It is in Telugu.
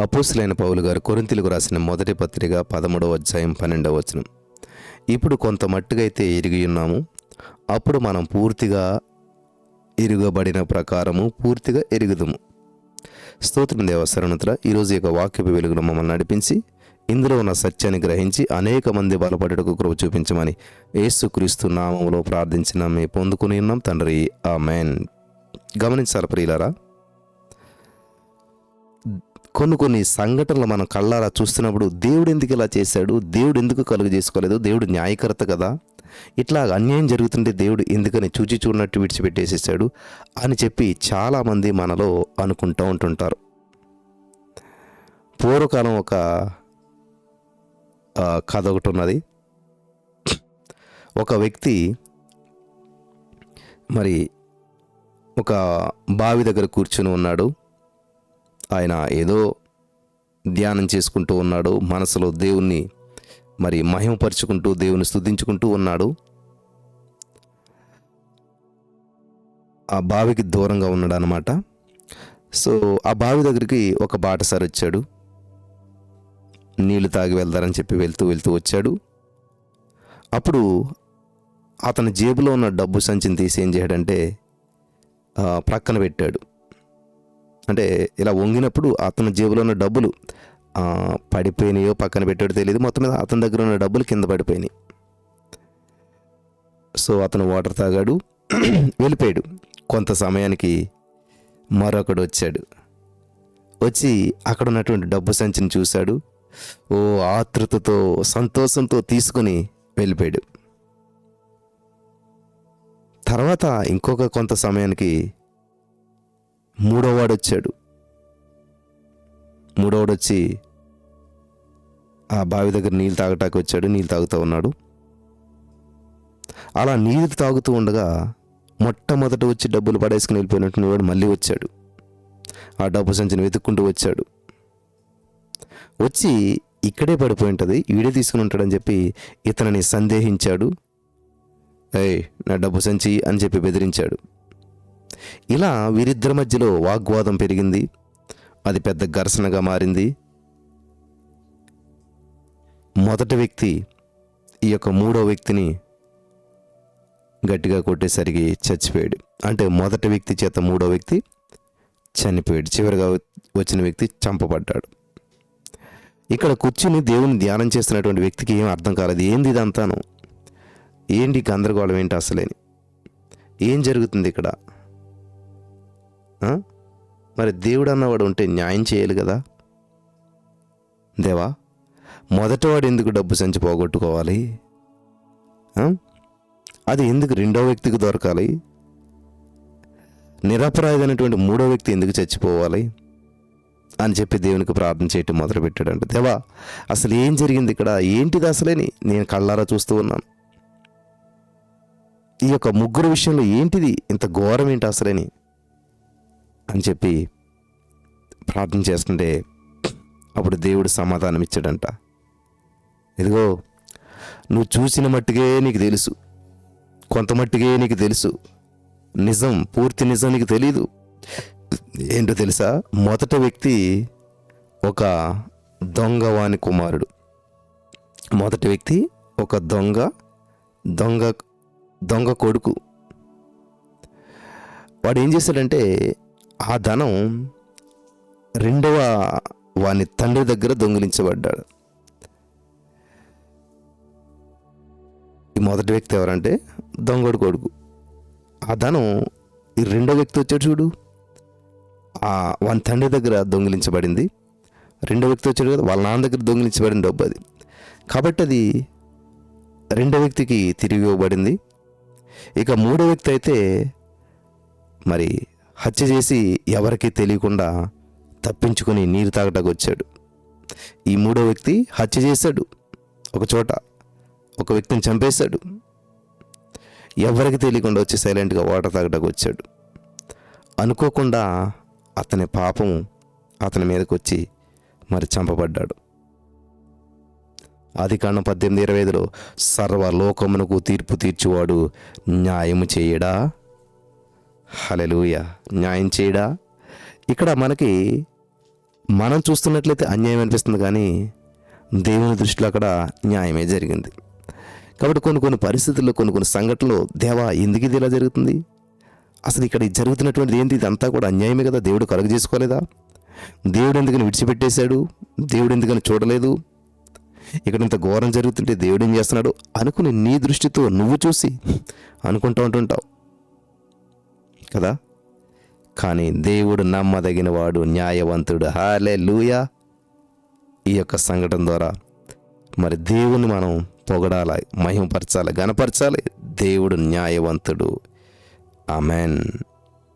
అపోసులైన పౌలు గారు కొరింతలకు రాసిన మొదటి పత్రిక పదమూడవ అధ్యాయం పన్నెండవ వచనం. ఇప్పుడు కొంత మట్టుగైతే ఎరిగి ఉన్నాము. అప్పుడు మనం పూర్తిగా ఎరుగబడిన ప్రకారము పూర్తిగా ఎరుగుదుము. స్తోత్రం దేవ ఈరోజు యొక్క వాక్యపు వెలుగును మమ్మల్ని నడిపించి ఇందులో ఉన్న సత్యాన్ని గ్రహించి అనేక మంది బలపడటకు కృప చూపించమని ఏసుక్రీస్తు నామంలో ప్రార్థించిన మే పొందుకుని ఉన్నాం తండ్రి. ఆ మేన్ గమనించాలి ప్రియులరా కొన్ని కొన్ని సంఘటనలు మనం కళ్ళారా చూస్తున్నప్పుడు దేవుడు ఎందుకు ఇలా చేశాడు? దేవుడు ఎందుకు కలుగు చేసుకోలేదు దేవుడు న్యాయకర్త కదా. ఇట్లా అన్యాయం జరుగుతుంటే దేవుడు ఎందుకని చూచి చూడనట్టు విడిచిపెట్టేసేసాడు అని చెప్పి చాలామంది మనలో అనుకుంటూ ఉంటుంటారు. పూర్వకాలం ఒక కథ ఒకటి ఉన్నది. ఒక వ్యక్తి మరి ఒక బావి దగ్గర కూర్చుని ఉన్నాడు. ఆయన ఏదో ధ్యానం చేసుకుంటూ ఉన్నాడు మనసులో దేవుణ్ణి మరి మహిమపరుచుకుంటూ దేవుని స్థుతించుకుంటూ ఉన్నాడు. ఆ బావికి దూరంగా ఉన్నాడు అనమాట సో ఆ బావి దగ్గరికి ఒక బాటసారి వచ్చాడు. నీళ్ళు తాగి వెళ్తారని చెప్పి వెళ్తూ వెళ్తూ వచ్చాడు. అప్పుడు అతని జేబులో ఉన్న డబ్బు సంచిని తీసి ఏం చేయడంటే ప్రక్కన పెట్టాడు. అంటే ఇలా వంగినప్పుడు అతని జేబులో ఉన్న డబ్బులు పడిపోయినాయో పక్కన పెట్టాడో తెలియదు మొత్తం మీద అతని దగ్గర ఉన్న డబ్బులు కింద పడిపోయినాయి. సో అతను వాటర్ తాగాడు వెళ్ళిపోయాడు. కొంత సమయానికి మరొకడు వచ్చాడు. వచ్చి అక్కడ ఉన్నటువంటి డబ్బు సంచిని చూశాడు. ఓ ఆతృతతో సంతోషంతో తీసుకుని వెళ్ళిపోయాడు. తర్వాత ఇంకొక కొంత సమయానికి మూడోవాడు వచ్చాడు మూడోవాడు వచ్చి ఆ బావి దగ్గర నీళ్ళు తాగటానికి వచ్చాడు నీళ్ళు తాగుతూ ఉన్నాడు. అలా నీళ్ళు తాగుతూ ఉండగా మొట్టమొదట వచ్చి డబ్బులు పడేసుకుని వెళ్ళిపోయినట్టు వాడు మళ్ళీ వచ్చాడు. ఆ డబ్బు సంచిని వెతుక్కుంటూ వచ్చాడు. వచ్చి ఇక్కడే పడిపోయి ఉంటుంది వీడే తీసుకుని ఉంటాడని చెప్పి ఇతనిని సందేహించాడు. ఏయ్ నా డబ్బు సంచి అని చెప్పి బెదిరించాడు. ఇలా వీరిద్దరి మధ్యలో వాగ్వాదం పెరిగింది. అది పెద్ద ఘర్షణగా మారింది. మొదటి వ్యక్తి ఈ యొక్క మూడో వ్యక్తిని గట్టిగా కొట్టేసరికి చచ్చిపోయాడు. అంటే మొదటి వ్యక్తి చేత మూడో వ్యక్తి చనిపోయాడు. చివరిగా వచ్చిన వ్యక్తి చంపబడ్డాడు. ఇక్కడ కూర్చుని దేవుని ధ్యానం చేస్తున్నటువంటి వ్యక్తికి ఏం అర్థం కాలేదు. ఏంది ఇదంతాను? ఏంటి గందరగోళం ఏంటి అసలేని? ఏం జరుగుతుంది ఇక్కడ? మరి దేవుడు అన్నవాడు ఉంటే న్యాయం చేయాలి కదా? దేవా మొదటివాడు ఎందుకు డబ్బు సంచి పోగొట్టుకోవాలి? అది ఎందుకు రెండో వ్యక్తికి దొరకాలి? నిరపరాధమైనటువంటి మూడో వ్యక్తి ఎందుకు చచ్చిపోవాలి? అని చెప్పి దేవునికి ప్రార్థన చేయటం మొదలుపెట్టాడంట. దేవా అసలు ఏం జరిగింది ఇక్కడ? ఏంటిది అసలేని నేను కళ్ళారా చూస్తూ ఉన్నాను. ఈ యొక్క ముగ్గురు విషయంలో ఏంటిది? ఇంత ఘోరం ఏంటి అసలేని? అని చెప్పి ప్రార్థన చేస్తుంటే అప్పుడు దేవుడు సమాధానం ఇచ్చాడంట. ఇదిగో నువ్వు చూసిన మట్టుకే నీకు తెలుసు. కొంత మట్టుకే నీకు తెలుసు. నిజం పూర్తి నిజం నీకు తెలీదు. ఏంటో తెలుసా? మొదట వ్యక్తి ఒక దొంగవాని కుమారుడు. మొదటి వ్యక్తి ఒక దొంగ దొంగ దొంగ కొడుకు. వాడు ఏం చేశాడంటే ఆ ధనం రెండవ వాని తండ్రి దగ్గర దొంగిలించబడ్డాడు. ఈ మొదటి వ్యక్తి ఎవరంటే? దొంగడు కొడుకు. ఆ ధనం ఈ రెండో వ్యక్తి వచ్చాడు చూడు. ఆ వాని తండ్రి దగ్గర దొంగిలించబడింది. రెండో వ్యక్తి వచ్చాడు కదా వాళ్ళ నాన్న దగ్గర దొంగిలించబడిన డబ్బు అది. కాబట్టి అది రెండో వ్యక్తికి తిరిగి ఇవ్వబడింది. ఇక మూడో వ్యక్తి అయితే మరి హత్య చేసి ఎవరికీ తెలియకుండా తప్పించుకొని నీరు తాగటానికి వచ్చాడు. ఈ మూడో వ్యక్తి హత్య చేశాడు. ఒక చోట ఒక వ్యక్తిని చంపేశాడు. ఎవరికి తెలియకుండా వచ్చి సైలెంట్గా వాటర్ తాగటానికి వచ్చాడు. అనుకోకుండా అతని పాపం అతని మీదకి వచ్చి మరి చంపబడ్డాడు. ఆది కాను పద్దెనిమిది ఇరవై ఐదులో సర్వలోకమునకు తీర్పు తీర్చువాడు న్యాయము చేయడా? హలలుయ న్యాయం చేయడా? ఇక్కడ మనకి మనం చూస్తున్నట్లయితే అన్యాయం అనిపిస్తుంది కానీ దేవుని దృష్టిలో అక్కడ న్యాయమే జరిగింది. కాబట్టి కొన్ని కొన్ని పరిస్థితుల్లో కొన్ని కొన్ని సంఘటనలు దేవా ఎందుకు ఇది ఇలా జరుగుతుంది? అసలు ఇక్కడ జరుగుతున్నటువంటిది ఏంటి? ఇదంతా కూడా అన్యాయమే కదా? దేవుడు కలుగ చేసుకోలేదా? దేవుడు ఎందుకని విడిచిపెట్టేశాడు? దేవుడు ఎందుకని చూడలేదు? ఇక్కడ ఇంత ఘోరం జరుగుతుంటే దేవుడు ఏం చేస్తున్నాడు? అనుకుని నీ దృష్టితో నువ్వు చూసి అనుకుంటూ ఉంటుంటావు. కదా? కానీ దేవుడు నమ్మదగిన వాడు న్యాయవంతుడు. హాలే లూయా ఈ యొక్క సంఘటన ద్వారా మరి దేవుని మనం పొగడాలి మహిమపరచాలి గనపరచాలి దేవుడు న్యాయవంతుడు. ఆమెన్.